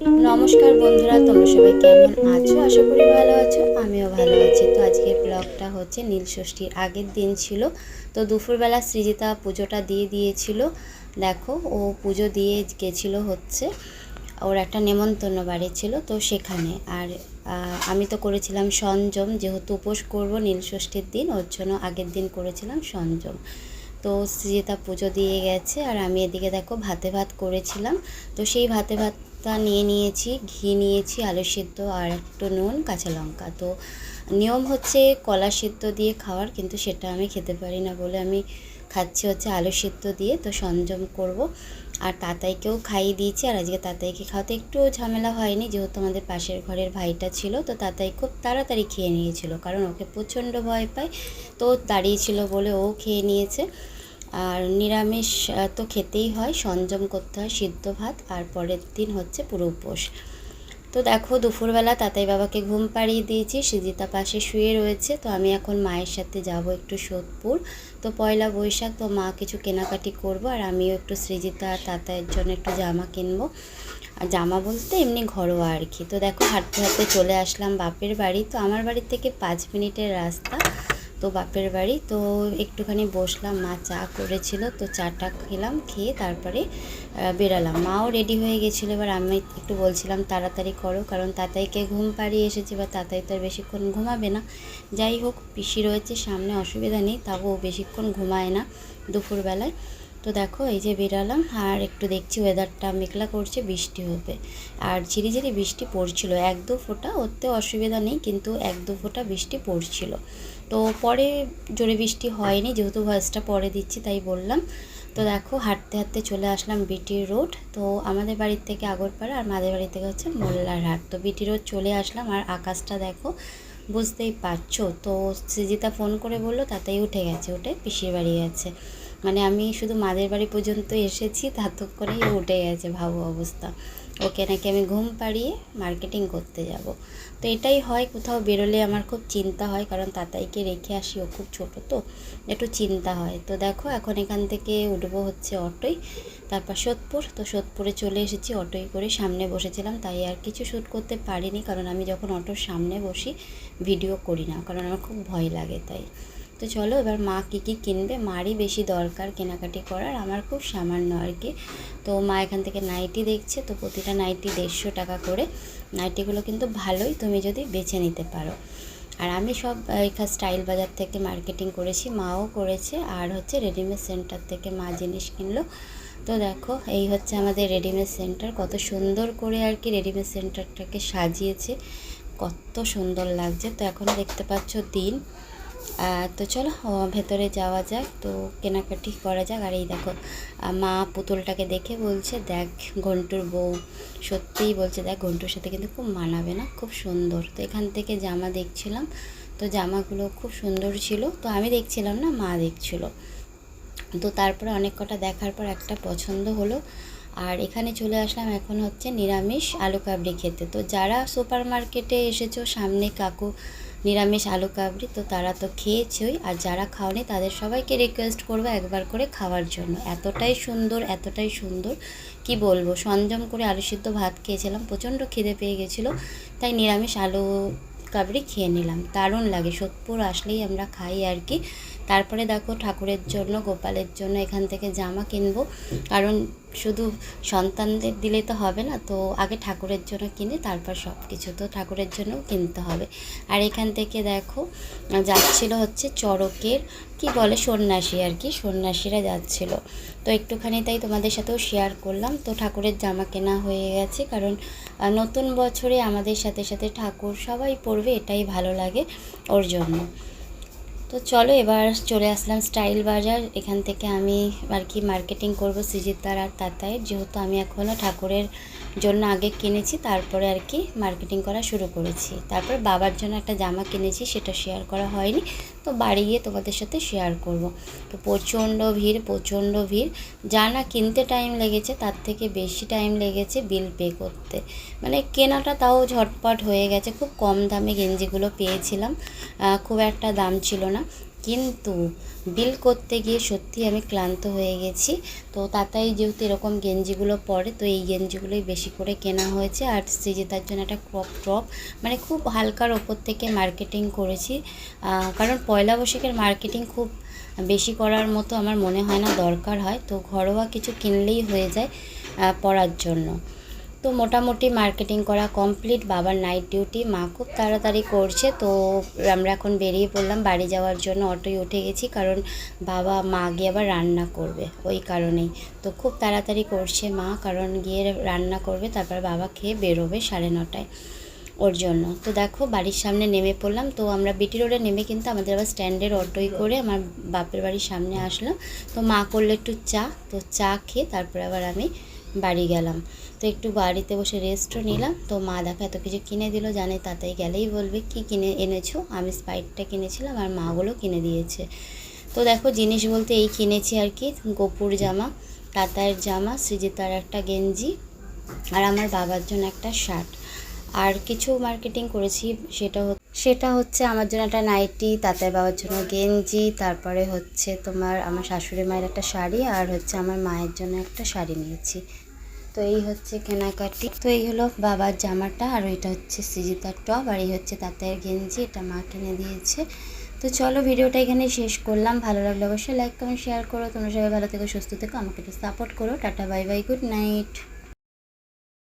নমস্কার বন্ধুরা, তোমরা সবাই কেমন আছো? আশা করি ভালো আছো, আমিও ভালো আছি। তো আজকের ব্লগটা হচ্ছে নীল ষষ্ঠীর আগের দিন ছিল। তো দুপুরবেলা সৃজিতা পুজোটা দিয়ে দিয়েছিল। দেখো, ও পুজো দিয়ে গেছিল হচ্ছে, ওর একটা নেমন্তন্ন বাড়ি ছিল তো সেখানে। আর আমি তো করেছিলাম সঞ্জম, যেহেতু উপোস করব নীল ষষ্ঠীর দিন, ওর জন্য আগের দিন করেছিলাম সঞ্জম। তো সৃজিতা পুজো দিয়ে গেছে, আর আমি এদিকে দেখো ভাতে ভাত করেছিলাম। তো সেই ভাতে ভাতটা নিয়ে নিয়েছি, ঘি নিয়েছি, আলু সিদ্ধ আর একটু নুন, কাঁচা লঙ্কা। তো নিয়ম হচ্ছে কলা সিদ্ধ দিয়ে খাওয়ার, কিন্তু সেটা আমি খেতে পারি না বলে আমি খাচ্ছি হচ্ছে আলু সিদ্ধ দিয়ে, তো সংযম করব। আর তাতাইকেও খাইয়ে দিয়েছি, আর আজকে তাতাইকে খাওয়াতে একটু ঝামেলা হয়নি, যেহেতু আমাদের পাশের ঘরের ভাইটা ছিল, তো তাতাই খুব তাড়াতাড়ি খেয়ে নিয়েছিল, কারণ ওকে প্রচণ্ড ভয় পায়, তো দাঁড়িয়েছিল বলে ও খেয়ে নিয়েছে। আর নিরামিষ তো খেতেই হয় সংযম করতে হয় সিদ্ধ ভাত, আর পরের দিন হচ্ছে পুরো উপোস। তো দেখো, দুপুরবেলা তাতাই বাবাকে ঘুম পাড়িয়ে দিয়েছি, সৃজিতা পাশে শুয়ে রয়েছে, তো আমি এখন মায়ের সাথে যাব একটু সোদপুর। তো পয়লা বৈশাখ, তো মা কিছু কেনাকাটি করব, আর আমিও একটু সৃজিতা তাতাইয়ের জন্য একটু জামা কিনবো। জামা বলতে এমনি ঘরোয়া আর কি। তো দেখো, হাঁটতে হাঁটতে চলে আসলাম বাপের বাড়ি, তো আমার বাড়ি থেকে পাঁচ মিনিটের রাস্তা। তো বাপের বাড়ি। তো একটুখানি বসলাম, মা চা করেছিল, তো চাটা খেলাম, খেয়ে তারপরে বেরালাম। মাও রেডি হয়ে গেছিল, এবার আমি একটু বলছিলাম, তাড়াতাড়ি করো, কারণ তাতাইকে ঘুম পাড়িয়ে এসেছি, বা তাতাই তো বেশিক্ষণ ঘুমাবে না। যাই হোক, পিসি রয়েছে, সামনে অসুবিধা নেই, তাও বেশিক্ষণ ঘুমায় না দুপুরবেলায়। তো দেখো, এই যে বেরালাম, আর একটু দেখছি ওয়েদারটা মেঘলা করছে, বৃষ্টি হবে। আর ঝিরিঝিরি বৃষ্টি পড়ছিল, এক দু ফোঁটা, ওতে অসুবিধা নেই, কিন্তু এক দু ফোঁটা বৃষ্টি পড়ছিল। তো পরে জোরে বৃষ্টি হয়নি, যেহেতু ভয়েসটা পরে দিচ্ছি, তাই বললাম। তো দেখো, হাঁটতে হাঁটতে চলে আসলাম বিটি রোড তো আমাদের বাড়ির থেকে আগরপাড়া, আর মাদের বাড়ি থেকে হচ্ছে মোল্লার হাট। তো বিটি রোড চলে আসলাম, আর আকাশটা দেখো, বুঝতেই পারছ। তো সৃজিতা ফোন করে বলল, তাতেই উঠে গেছে, উঠে পিসির বাড়ি গেছে। মানে আমি শুধু মাদের বাড়ি পর্যন্ত এসেছি ও উঠে গেছে ভাবো অবস্থা। ওকে নাকি আমি ঘুম পাড়িয়ে মার্কেটিং করতে যাব। তো এটাই হয়, কোথাও বেরোলে আমার খুব চিন্তা হয়, কারণ তাতাইকে রেখে আসি, ও খুব ছোট তো, একটু চিন্তা হয়। তো দেখো, এখন এখান থেকে উঠবো হচ্ছে অটোয়, তারপর সোদপুর। তো সোদপুরে চলে এসেছি, অটোয় করে সামনে বসেছিলাম, তাই আর কিছু শ্যুট করতে পারিনি, কারণ আমি যখন অটোর সামনে বসি ভিডিও করি না, কারণ আমার খুব ভয় লাগে তাই। তো চলো এবার মা কী কী কিনবে? মারই বেশি দরকার কেনাকাটি করার। আমার খুব সামান্য আর কি। তো মা এখান থেকে নাইটি দেখছে, তো প্রতিটা নাইটি দেড়শো টাকা করে। নাইটিগুলো কিন্তু ভালোই, তুমি যদি বেছে নিতে পারো। আর আমি সব এখানে স্টাইল বাজার থেকে মার্কেটিং করেছি, মাও করেছে। আর হচ্ছে রেডিমেড সেন্টার থেকে মা জিনিস কিনলো। তো দেখো, এই হচ্ছে আমাদের রেডিমেড সেন্টার। কত সুন্দর করে আর কি রেডিমেড সেন্টারটাকে সাজিয়েছে। কত সুন্দর লাগছে। তো এখন দেখতে পাচ্ছ দিন। তো চলো ভেতরে যাওয়া যাক, তো কেনাকাটি করা যাক। আর এই দেখো মা পুতুলটাকে দেখে বলছে, দেখ ঘন্টুর বউ। সত্যিই বলছে, দেখ, ঘন্টুর সাথে কিন্তু খুব মানাবে না, খুব সুন্দর। তো এখান থেকে জামা দেখছিলাম, তো জামাগুলো খুব সুন্দর ছিল। তো আমি দেখছিলাম না, মা দেখছিল। তো তারপরে অনেক কটা দেখার পর একটা পছন্দ হলো। আর এখানে চলে আসলাম এখন হচ্ছে নিরামিষ আলু কাবড়ি খেতে। তো যারা সুপার মার্কেটে এসেছ, সামনে কাকু নিরামিষ আলু কাবড়ি তো তারা তো খেয়েছই। আর যারা খাওয়ানি তাদের সবাইকে রিকোয়েস্ট করব একবার করে খাওয়ার জন্য। এতটাই সুন্দর এতটাই সুন্দর। কি বলব? সঞ্জম করে আলু সিদ্ধ ভাত খেয়েছিলাম, প্রচণ্ড খিদে পেয়ে গেছিল। তাই নিরামিষ আলু কাবড়ি খেয়ে নিলাম। দারুণ লাগে, সোদপুর আসলেই আমরা খাই আর কি। তারপরে দেখো ঠাকুরের জন্য, গোপালের জন্য এখান থেকে জামা কিনবো। কারণ শুধু সন্তানদের দিলে তো হবে না, তো আগে ঠাকুরের জন্য কিনে তারপর সব কিছু তো ঠাকুরের জন্যও কিনতে হবে। আর এখান থেকে দেখো, যাচ্ছিল হচ্ছে চড়কের, কি বলে, সন্ন্যাসী আর কি, সন্ন্যাসীরা যাচ্ছিল। তো একটুখানি তাই তোমাদের সাথেও শেয়ার করলাম। তো ঠাকুরের জামা কেনা হয়ে গেছে, কারণ নতুন বছরে আমাদের সাথে সাথে ঠাকুর সবাই পড়বে এটাই ভালো লাগে ওর জন্য। তো চলো এবার চলে আসলাম স্টাইল বাজার। এখান থেকে আমি আর কি মার্কেটিং করব সৃজিতার আর তাতায় যেহেতু আমি এখনও ঠাকুরের জন্য আগে কিনেছি, তারপরে আর কি মার্কেটিং করা শুরু করেছি। তারপর বাবার জন্য একটা জামা কিনেছি, সেটা শেয়ার করা হয়নি। তো বাড়ি গিয়ে তোমাদের সাথে শেয়ার করব। তো প্রচণ্ড ভিড় প্রচণ্ড ভিড়। যা না কিনতে টাইম লেগেছে, তার থেকে বেশি টাইম লেগেছে বিল পে করতে। মানে কেনাটা তাও ঝটপট হয়ে গেছে, খুব কম দামে গেঞ্জিগুলো পেয়েছিলাম। খুব একটা দাম ছিল না। কিন্তু বিল করতে গিয়ে সত্যি আমি ক্লান্ত হয়ে গেছি। তো তাতাই যেহেতু এরকম গেঞ্জিগুলো পরে, তো এই গেঞ্জিগুলোই বেশি করে কেনা হয়েছে। আর সৃজিতার জন্য একটা ক্রপ টপ মানে খুব হালকার ওপর থেকে মার্কেটিং করেছি। কারণ পয়লা বৈশাখের মার্কেটিং খুব বেশি করার মতো আমার মনে হয় না দরকার হয়। তো ঘরোয়া কিছু কিনলেই হয়ে যায় পরার জন্য। তো মোটামুটি মার্কেটিং করা কমপ্লিট বাবার নাইট ডিউটি মা খুব তাড়াতাড়ি করছে, তো আমরা এখন বেরিয়ে পড়লাম। বাড়ি যাওয়ার জন্য অটোয় উঠে গেছি, কারণ বাবা মা গিয়ে আবার রান্না করবে, ওই কারণেই। তো খুব তাড়াতাড়ি করছে মা, কারণ গিয়ে রান্না করবে, তারপর বাবা খেয়ে বেরোবে সাড়ে নটায় ওর জন্য। তো দেখো, বাড়ির সামনে নেমে পড়লাম, তো আমরা বিটি রোডে নেমে কিন্তু আমাদের আবার স্ট্যান্ডের অটোই করে আমার বাপের বাড়ির সামনে আসলাম। তো মা করল একটু চা, তো চা খেয়ে তারপরে আবার আমি বাড়ি গেলাম। তো একটু বাড়িতে বসে রেস্টও নিলাম। তো মা দেখা এত কিছু কিনে দিল, জানে তাতেই গেলেই বলবে, কি কিনে এনেছো? আমি স্পাইটটা কিনেছিলাম আর মাগুলো কিনে দিয়েছে। তো দেখো জিনিস বলতে এই কিনেছি আর কি, গোপুর জামা তাতায়ের জামা, সৃজিতার একটা গেঞ্জি আর আমার বাবার জন্য একটা শার্ট আর কিছু মার্কেটিং করেছি, সেটা সেটা হচ্ছে আমার জন্য একটা নাইটি তাতার বাবার জন্য গেঞ্জি, তারপরে হচ্ছে তোমার আমার শাশুড়ি মায়ের একটা শাড়ি আর হচ্ছে আমার মায়ের জন্য একটা শাড়ি নিয়েছি। তো এই হচ্ছে কেনাকাটি। তো এই হলো বাবার জামাটা আর ওইটা হচ্ছে সৃজিতার টপ আর এই হচ্ছে তাতায়ের গেঞ্জি, এটা মা কিনে দিয়েছে। তো চলো ভিডিওটা এখানে শেষ করলাম। ভালো লাগলে অবশ্যই লাইক কমেন্ট শেয়ার করো। তোমরা সবাই ভালো থেকো, সুস্থ থেকো। আমাকে একটু সাপোর্ট করো। Tata bye bye good night